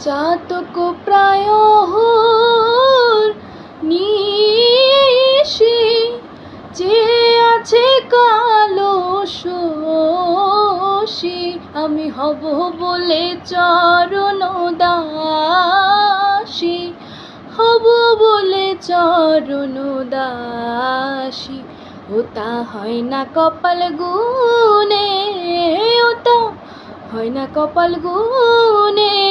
চাতক প্রায় নিশি যে আছে কালো শশী, আমি হব বলে চরণ দাসী হব বলে চরণ দাসী ওটা হয় না কপাল গুনে ওটা হয় না কপাল গুনে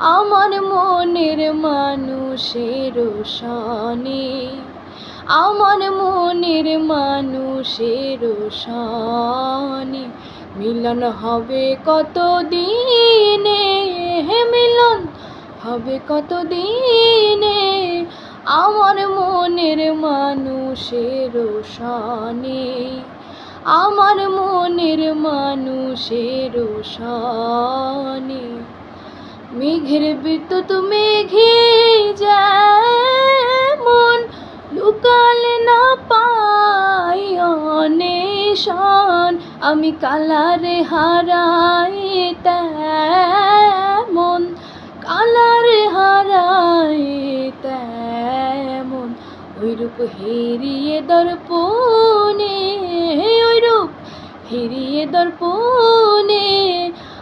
আমার মনের মানুষের সনে, আমার মনের মানুষের সনে। মিলন হবে কত দিনে হে মিলন, হবে কত দিনে আমার মনের মানুষের সনে, আমার মনের মানুষের সনে। মেঘের বিদ্যুৎ মেঘে যেমন লুকালে না পাই অনেশন, আমি কালারে হারাই তেমন, কালারে হারাই তেমন। ওইরূপ হেরিয়ে দর্পণে ওইরূপ হেরিয়ে দর্পণে